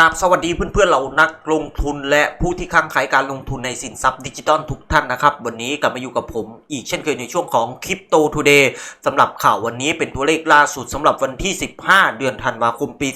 กับสวัสดีเพื่อนๆเรานักลงทุนและผู้ที่ค้างขายการลงทุนในสินทรัพย์ดิจิตอลทุกท่านนะครับ วันนี้กลับมาอยู่กับผมอีกเช่นเคยในช่วงของคริปโตทูเดย์สำหรับข่าววันนี้เป็นตัวเลขล่าสุดสำหรับวันที่ 15 เดือนธันวาคมปี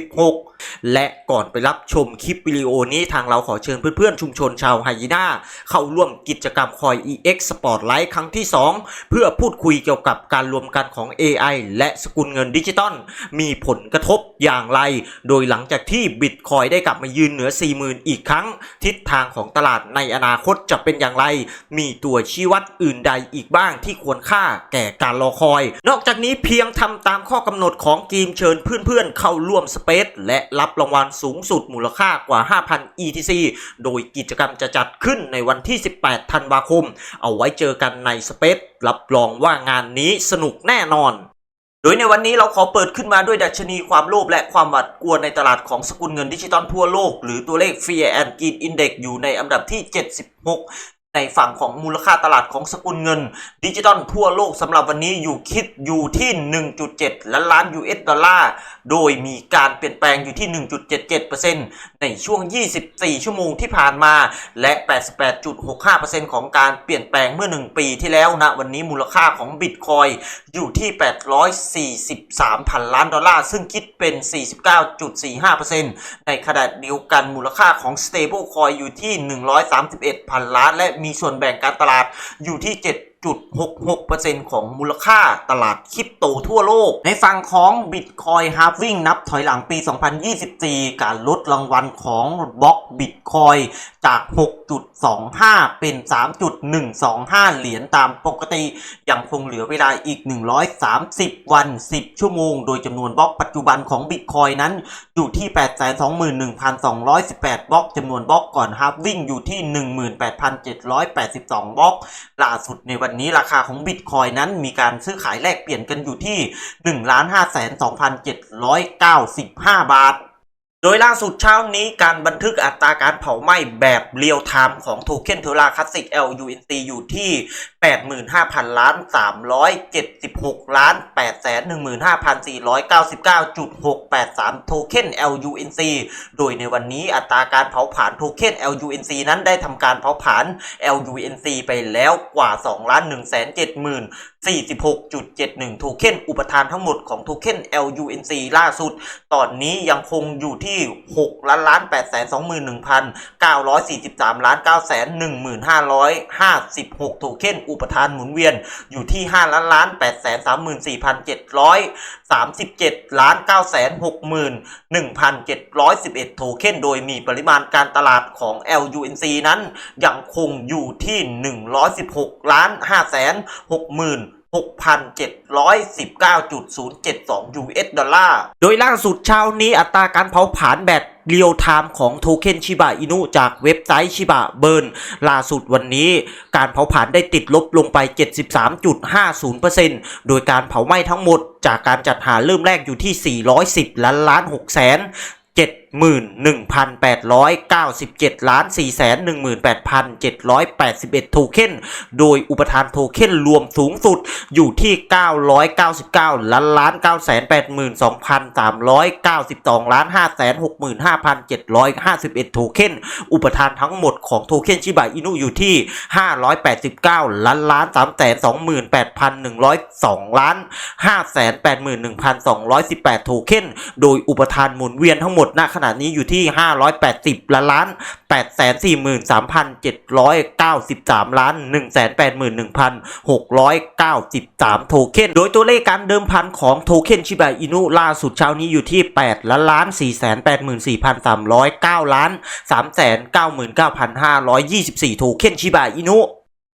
2566 และก่อนไปรับชมคลิปวิดีโอนี้ทางเราขอเชิญเพื่อนๆชุมชนชาวไฮยีนาเข้าร่วมกิจกรรมคอย EX Spotlight ครั้งที่ 2 เพื่อพูดคุยเกี่ยวกับการรวมกันของ AI และสกุลเงินดิจิตอลมีผลกระทบอย่างไรโดยหลังจากที่บิตคอยได้กลับมายืนเหนือ 40,000 อีกครั้ง ทิศทางของตลาดในอนาคตจะเป็นอย่างไร มีตัวชี้วัดอื่นใดอีกบ้างที่ควรค่าแก่การรอคอย นอกจากนี้เพียงทำตามข้อกำหนดของทีมเชิญเพื่อนๆ เข้าร่วมสเปซและรับรางวัลสูงสุดมูลค่ากว่า 5,000 ETC โดยกิจกรรมจะจัดขึ้นในวันที่ 18 ธันวาคม เอาไว้เจอกันในสเปซรับรองว่างานนี้สนุกแน่นอน โดยในวันนี้เราขอเปิดขึ้นมาด้วยดัชนีความโลภและความหวาดกลัวในตลาดของสกุลเงินดิจิตอลทั่วโลก หรือตัวเลข Fear and Greed Index อยู่ในอันดับที่ 76 ในฝั่งของมูลค่าตลาดของสกุลเงิน ดิจิตอลทั่วโลกสำหรับวันนี้อยู่คิดอยู่ที่ 1.7 ล้านล้าน US ดอลลาร์ โดยมีการเปลี่ยนแปลงอยู่ที่ 1.77%ในช่วง 24 ชั่วโมงที่ผ่านมา และ 88.65%ของการเปลี่ยนแปลงเมื่อ 1 ปีที่แล้วนะ วันนี้มูลค่าของบิตคอยอยู่ที่ 843พันล้านดอลลาร์ ซึ่งคิดเป็น 49.45%ในขณะเดียวกันมูลค่าของ Stable Coin อยู่ที่ 131พันล้านและมีส่วนแบ่งการตลาดอยู่ที่ 7 0.66%ของมูลค่าตลาดคริปโตทั่วโลก ในฝั่งของ Bitcoin Halving นับถอยหลังปี 2024 การลดรางวัลของบล็อก Bitcoin จาก 6.25 เป็น 3.125 เหรียญตามปกติยังคงเหลือเวลาอีก 130 วัน 10 ชั่วโมง โดยจำนวนบล็อกปัจจุบันของ Bitcoin นั้นอยู่ที่ 821,218 บล็อกจำนวนบล็อกก่อน Halving อยู่ที่ 18,782 บล็อกล่าสุดในวันนี้ราคาของบิตคอยนั้นมีการซื้อขายแลกเปลี่ยนกันอยู่ที่ 1 5 2 795 บาท โดยล่าสุดเช้านี้การบันทึกอัตราการเผาไหม้แบบเรียลไทม์ของโทเค็นเทอร่าคลาสสิก LUNC อยู่ที่ 85,000 ล้าน 376 ล้าน 815,499.683 โทเค็น LUNC โดยในวันนี้อัตราการเผาผลาญโทเค็น LUNC นั้นได้ทำการเผาผลาญ LUNC ไปแล้วกว่า 2 ล้าน1 7 0 0 46.71 โทเค็นอุปทานทั้งหมดของโทเค็น LUNC ล่าสุด ตอนนี้ยังคงอยู่ที่ 6 ล้านล้าน8 2 1 943 ล้าน9 1 556 โทเค็นอุปทานหมุนเวียนอยู่ที่ 5 ล้านล้าน8 3 4 7 37 ล้าน9 6 1,711 โทเค็นโดยมีปริมาณการตลาดของ LUNC นั้นยังคงอยู่ที่ 116 ล้าน5 6 0 0 0 6,719.072 US ดอลลาร์ โดยล่าสุดเช้านี้อัตราการเผาผลาญแบบเรียลไทม์ของโทเค็นชิบะอินุจากเว็บไซต์ชิบะเบิร์นล่าสุดวันนี้การเผาผลาญได้ติดลบลงไป 73.50%โดยการเผาไหม้ทั้งหมดจากการจัดหาเริ่มแรกอยู่ที่ 410 ล้านล้าน6แสน 71,897ล้าน418,781 โทเค็น โดยอุปทานโทเค็นรวมสูงสุดอยู่ที่ 999 ล้านล้าน982,392 ล้าน565,751 โทเค็น อุปทานทั้งหมดของโทเค็นชิบะอินุอยู่ที่ 589 ล้านล้าน328,102 ล้าน 581,218 โทเค็น โดยอุปทานหมุนเวียนทั้งหมดณขณะนี้อยู่ที่ 580ล้านล้าน843,793 ล้าน 181,693 โทเค็น โดยตัวเลขการเดิมพันของโทเค็นชิบะอินุล่าสุดเช้านี้อยู่ที่ 8 ล้านล้าน 484,309 ล้าน 399,524 โทเค็นชิบะอินุ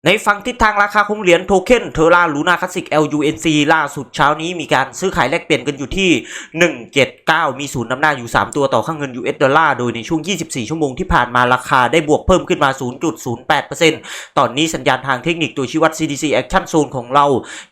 ในฝั่งทิศทางราคาของเหรียญโทเค็นเทอร่าลูนาคลาสสิก LUNC ล่าสุดเช้านี้มีการซื้อขายแลกเปลี่ยนกันอยู่ที่ 179 มีศูนย์นำหน้าอยู่ 3 ตัวต่อค่างเงิน US ดอลลาร์ โดยในช่วง 24 ชั่วโมงที่ผ่านมาราคาได้บวกเพิ่มขึ้นมา 0.08%ตอนนี้สัญญาณทางเทคนิคตัวชี้วัด CDC Action Zone ของเรา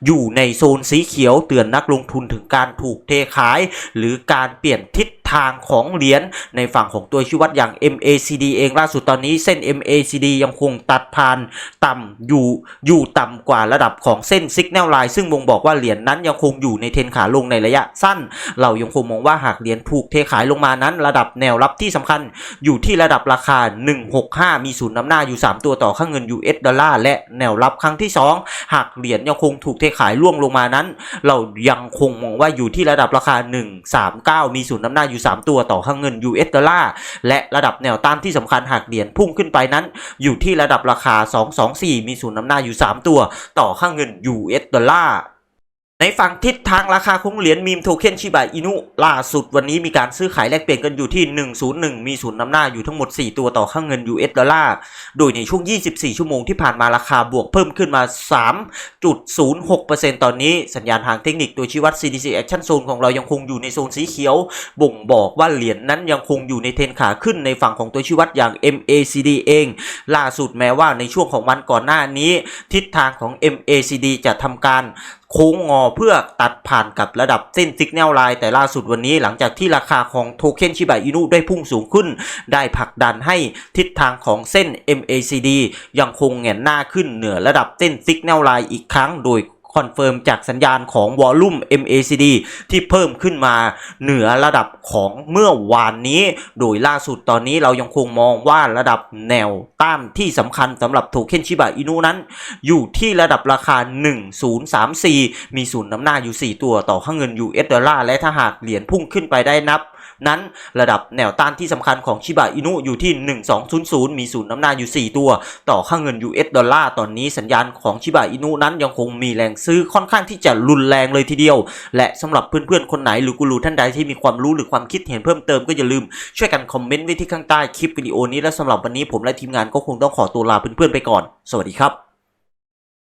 อยู่ในโซนสีเขียวเตือนนักลงทุนถึงการถูกเทขาย หรือการเปลี่ยนทิศ ทางของเหรียญในฝั่งของตัวชี้วัดอย่าง MACD เองล่าสุดตอนนี้เส้น MACD ยังคงตัดผ่านต่ำอยู่อยู่ต่ำกว่าระดับของเส้น Signal Line ซึ่งบ่งบอกว่าเหรียญนั้นยังคงอยู่ในเทรนขาลงในระยะสั้น เรายังคงมองว่าหากเหรียญถูกเทขายลงมานั้น ระดับแนวรับที่สำคัญอยู่ที่ระดับราคา 165 มีศูนย์นำหน้าอยู่ 3 ตัวต่อค่าเงิน US ดอลลาร์และแนวรับครั้งที่ 2 หากเหรียญยังคงถูกเทขายล่วงลงมานั้น เรายังคงมองว่าอยู่ที่ระดับราคา 139 มีศูนย์นำหน้าอยู่3 ตัวต่อค่างเงิน US ดอลลาร์และระดับแนวต้านที่สำคัญหากเหรียญพุ่งขึ้นไปนั้น อยู่ที่ระดับราคา 224 มีศูนย์นำหน้าอยู่ 3 ตัว ต่อค่างเงิน US ดอลลาร์ ในฝั่งทิศทางราคาของเหรียญมีมโทเค็นชิบะอินุล่าสุดวันนี้มีการซื้อขายแลกเปลี่ยนกันอยู่ที่ 101 มีศูนย์นำหน้าอยู่ทั้งหมด 4 ตัวต่อค่าเงิน US ดอลลาร์ โดยในช่วง 24 ชั่วโมงที่ผ่านมาราคาบวกเพิ่มขึ้นมา 3.06%ตอนนี้สัญญาณทางเทคนิคตัวชี้วัด CDC Action Zone ของเรายังคงอยู่ในโซนสีเขียว บ่งบอกว่าเหรียญนั้นยังคงอยู่ในเทรนขาขึ้นในฝั่งของตัวชี้วัดอย่าง MACD เอง ล่าสุดแม้ว่าในช่วงของวันก่อนหน้านี้ ทิศทางของ MACD จะทำการ โค้งงอเพื่อตัดผ่านกับระดับเส้นสิกแนลไลน์แต่ล่าสุดวันนี้หลังจากที่ราคาของโทเค็นชิบะอินุได้พุ่งสูงขึ้น ได้ผลักดันให้ทิศทางของเส้น MACD ยังคงแหงนหน้าขึ้นเหนือระดับเส้นสิกแนลไลน์อีกครั้งโดย คอนเฟิร์มจากสัญญาณของวอลลุ่ม MACD ที่เพิ่มขึ้นมาเหนือระดับของเมื่อวานนี้ โดยล่าสุดตอนนี้เรายังคงมองว่าระดับแนวต้านที่สำคัญสำหรับโทเค็นชิบะอินุนั้น อยู่ที่ระดับราคา 1034 มีศูนย์น้ำหน้าอยู่ 4 ตัวต่อค่าเงิน US ดอลลาร์และถ้าหากเหรียญพุ่งขึ้นไปได้นับนั้นระดับแนวต้านที่สำคัญของชิบะอินุอยู่ที่ 1200 มีศูนย์น้ำหน้าอยู่ 4 ตัว ต่อค่าเงิน US ดอลลาร์ตอนนี้สัญญาณของชิบะอินุนั้นยังคงมีแรงซื้อค่อนข้างที่จะรุนแรงเลยทีเดียว และสำหรับเพื่อนๆคนไหนหรือกูรูท่านใดที่มีความรู้หรือความคิดเห็นเพิ่มเติมก็อย่าลืมช่วยกันคอมเมนต์ไว้ที่ข้างใต้คลิปวิดีโอนี้และสำหรับวันนี้ผมและทีมงานก็คงต้องขอตัวลาเพื่อนๆไปก่อน สวัสดีครับ